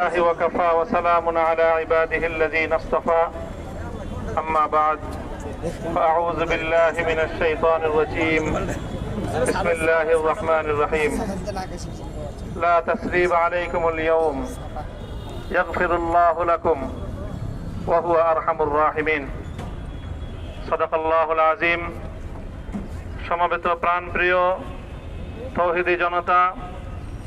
الله وكفى وسلام على عباده الذين اصطفى أما بعد فأعوذ بالله من الشيطان الرجيم بسم الله الرحمن الرحيم لا تسريب عليكم اليوم يغفر الله لكم وهو أرحم الراحمين صدق الله العظيم সমবেত প্রাণপ্রিয় তৌহিদি জনতা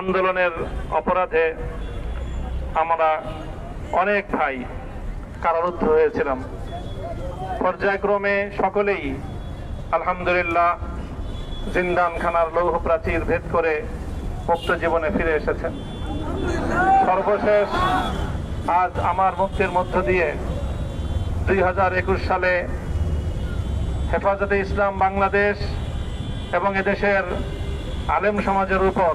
আন্দোলনের অপরাধে আমরা অনেক ভাই কারারুদ্ধ হয়েছিলাম। পর্যায়ক্রমে সকলেই আলহামদুলিল্লাহ জিন্দানখানার লৌহ প্রাচীর ভেদ করে মুক্ত জীবনে ফিরে এসেছেন। সর্বশেষ আজ আমার মুক্তির মধ্য দিয়ে দুই হাজার একুশ সালে হেফাজতে ইসলাম বাংলাদেশ এবং এদেশের আলেম সমাজের উপর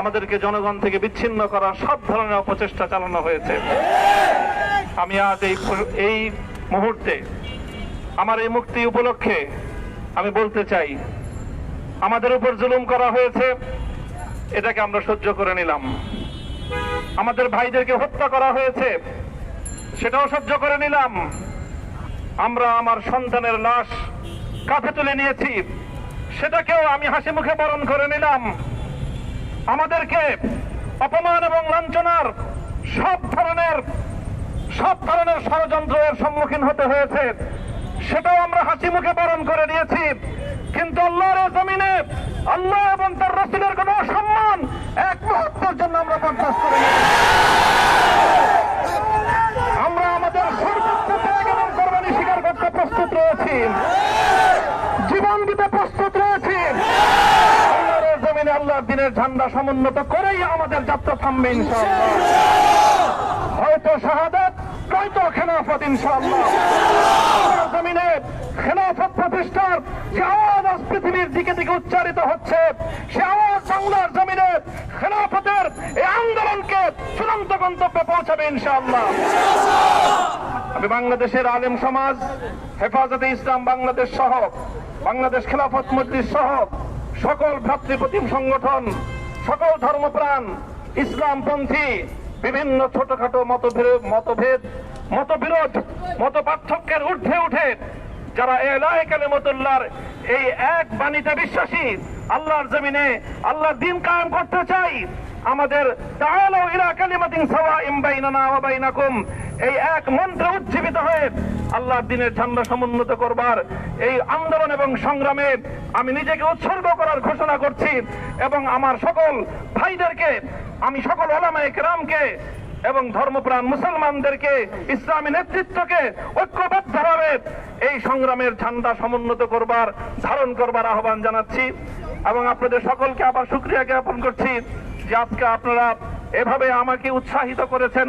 আমাদেরকে জনগণ থেকে বিচ্ছিন্ন করার সব ধরনের অপচেষ্টা চালানো হয়েছে। আমি আজ এই এই মুহূর্তে আমার এই মুক্তি উপলক্ষে আমি বলতে চাই, আমাদের উপর জুলুম করা হয়েছে, এটাকে আমরা সহ্য করে নিলাম। আমাদের ভাইদেরকে হত্যা করা হয়েছে, সেটাও সহ্য করে নিলাম। আমরা আমার সন্তানের লাশ কাঁধে তুলে নিয়েছি, সেটাকেও আমি হাসি মুখে বরণ করে নিলাম। আমাদেরকে অপমান এবং লাঞ্ছনার সব ধরনের সব ধরনের ষড়যন্ত্রের সম্মুখীন হতে হয়েছে। সেটাও আমরা হাসি মুখে বরণ করে নিয়েছি কিন্তু আল্লাহর জমিনে আল্লাহ এবং তার রসুলের কোন সম্মান এক মুহূর্তের জন্য আমরা বরদাস্ত করে আমরা আমাদের সর্বোচ্চ ত্যাগ এবং কোরবানি স্বীকার করতে প্রস্তুত রয়েছি জীবন দিতে প্রস্তুত রয়েছি আল্লাহর এই দিনের ঝান্ডা সমুন্নত করেই আমাদের যাত্রা থামবে হয়তো শাহাদাত, নয়তো খেলাফত, ইনশাআল্লাহ। জমিনে খেলাফত প্রতিষ্ঠার যে আওয়াজ পৃথিবীর দিকে দিকে উচ্চারিত হচ্ছে, সে আওয়াজ বাংলার জমিনে খেলাফতের এই আন্দোলনকে চূড়ান্ত গন্তব্যে পৌঁছাবে, ইনশাআল্লাহ। আমি বাংলাদেশের আলেম সমাজ, হেফাজতে ইসলাম বাংলাদেশ সহ, বাংলাদেশ খেলাফত মজলিস সহ সকল ভ্রাতৃপ্রতিম সংগঠন, সকল ধর্মপ্রাণ, ইসলামপন্থী, বিভিন্ন ছোটখাটো মতভেদ মতভেদ, মতবিরোধ মত পার্থক্যের ঊর্ধ্বে উঠে যারা এলাহে কালেমতুল্লাহর এই এক বাণীতে বিশ্বাসী, আল্লাহর জমিনে আল্লাহর দিন কায়েম করতে চাই, আমাদের বাইনাকুম এই এক মন্ত্রে উজ্জীবিত হয়ে আল্লাহর দিনের ঝান্ডা সমুন্নত করবার এই আন্দোলন এবং সংগ্রামে আমি নিজেকে উৎসর্গ করার ঘোষণা করছি এবং আমার সকল ভাইদেরকে, আমি সকল ওলামায়ে কেরামকে এবং ধর্মপ্রাণ মুসলমানদেরকে, ইসলামী নেতৃত্বকে ঐক্যবদ্ধভাবে এই সংগ্রামের ঝান্ডা সমুন্নত করবার, ধারণ করবার আহ্বান জানাচ্ছি এবং আপনাদের সকলকে আবার শুক্রিয়া জ্ঞাপন করছি যে আজকে আপনারা এভাবে আমাকে উৎসাহিত করেছেন।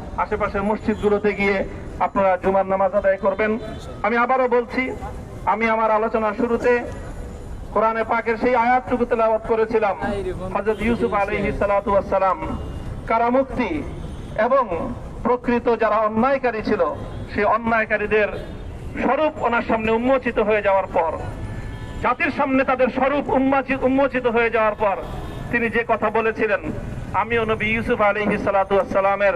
আশেপাশের মসজিদগুলোতে গিয়ে আপনারা জুমার নামাজ আদায় করবেন। আমি আবারও বলছি, আমি আমার আলোচনার শুরুতে কোরআনে পাকের সেই আয়াতটুকু তেলাওয়াত করেছিলাম। হযরত ইউসুফ ওয়াস সালাম কারামুক্তি এবং প্রকৃত যারা অন্যায়কারী ছিল, সেই অন্যায়কারীদের স্বরূপ ওনার সামনে উন্মোচিত হয়ে যাওয়ার পর, জাতির সামনে তাদের স্বরূপ উন্মোচিত হয়ে যাওয়ার পর তিনি যে কথা বলেছিলেন, আমিও নবী ইউসুফ আলাইহি সালাতু ওয়াস সালামের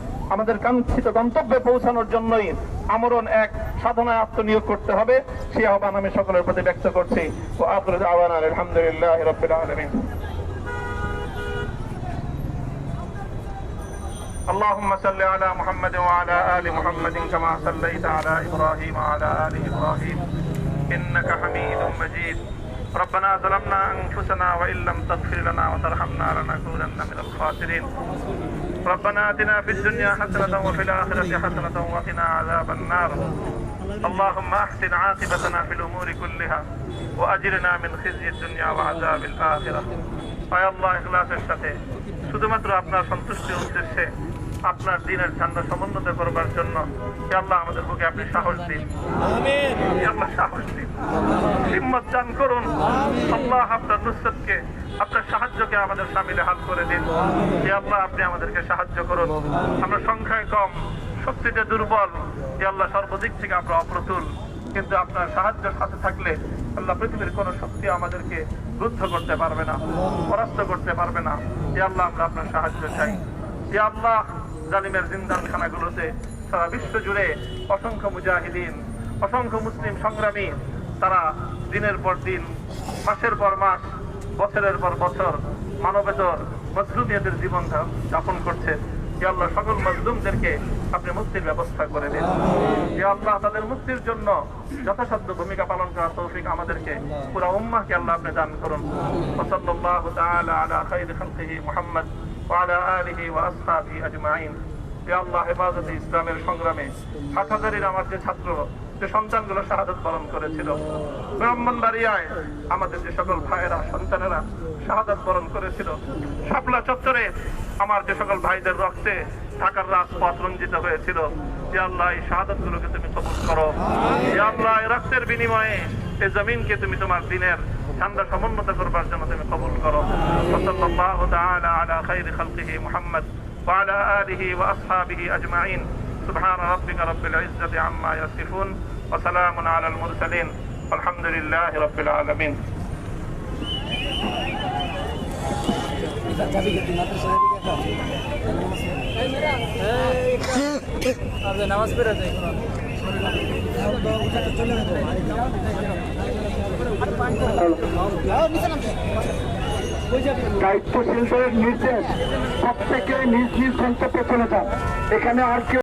আমাদের কাঙ্ক্ষিত গন্তব্যে পৌঁছানোর জন্যই আমরণ এক সাধনায় আত্মনিয়োগ করতে হবে সেই আহ্বান আমি সকলের প্রতি ব্যক্ত করছি ও আফরুদ আওয়ান আলহামদুলিল্লাহ রবিল আলমিন اللهم صل على محمد وعلى آل محمد كما صليت على إبراهيم وعلى آل إبراهيم إنك حميد مجيد ربنا ظلمنا أنفسنا وإن لم تغفر لنا وترحمنا لنكونن من الخاسرين ربنا آتنا في الدنيا حسنة وفي الآخرة حسنة وقنا عذاب النار اللهم أحسن عاقبتنا في الأمور كلها وأجرنا من خزي الدنيا وعذاب الآخرة আয় আল্লাহ ইখলাসের সাথে শুধুমাত্র আপনার সন্তুষ্টির উদ্দেশ্যে আপনার দিনের ঝান্ডা সমুন্নত করবার জন্য হে আল্লাহ আমাদের বুকে আপনি সাহস দিন হে আল্লাহ সাহস দিন হিম্মত দান করুন আল্লাহ আপনার নুসরতকে আপনার সাহায্যকে আমাদের সামিলে হাত করে দিন। হে আল্লাহ, আপনি আমাদেরকে সাহায্য করুন। আমরা সংখ্যায় কম, শক্তিতে দুর্বল। হে আল্লাহ, সর্বদিক থেকে আমরা অপ্রতুল। কিন্তু আপনার সাহায্য সাথে থাকলে আল্লাহ পৃথিবীর কোন শক্তি আমাদেরকে রুদ্ধ করতে পারবে না, পরাস্ত করতে পারবে না। এ আল্লাহ, আমরা আপনার সাহায্য চাই। এ আল্লাহ, জালিমের জিন্দান খানাগুলোতে সারা বিশ্ব জুড়ে অসংখ্য মুজাহিদিন, অসংখ্য মুসলিম সংগ্রামী, তারা দিনের পর দিন, মাসের পর মাস বছরের পর বছর মানবেতর মজলুমিয়াদের জীবন যাপন করছে। হে আল্লাহ সকল মজলুমদেরকে আপনি মুক্তির ব্যবস্থা করে দিন। হে আল্লাহ তাদের মুক্তির জন্য যথাসাধ্য ভূমিকা পালন করার তৌফিক আমাদেরকে পুরো উম্মাহকে আল্লাহ আপনি দান করুন। ওসল্লাল্লাহু তাআলা আলা আলা আলিহি ওয়া আসহাবিহি আজমাইন। আল্লাহ হেফাজতে ইসলামের সংগ্রামে হাটহাজারির আমার যে ছাত্র যে সন্তানগুলো শাহাদত পালন করেছিল ব্রাহ্মণবাড়িয়ায় আমাদের যে সকল ভাইয়েরা সন্তানেরা শাহাদত বরণ করেছিল শাপলা চত্বরে আমার যে সকল ভাইদের রক্তে ঢাকার রাজপথ রঞ্জিত হয়েছিল যে আল্লাহ এই শাহাদত গুলোকে তুমি কবুল করো যে আল্লাহ এই রক্তের বিনিময়ে এই জমিনকে তুমি তোমার দিনের ঠান্ডা সমুন্নত করবার জন্য তুমি কবুল করো ওসল্লাল্লাহু তাআলা আলা খাইরি খালকিহি মুহাম্মদ وعلى آله وأصحابه أجمعين سبحان ربك رب العزة عما يصفون وسلام على المرسلين والحمد لله رب العالمين আপনি নামাজ পড়ে যাই দায়িত্বশীলদের নির্দেশ প্রত্যেকে নিজ নিজ গন্তব্যে চলে যান এখানে আর কেউ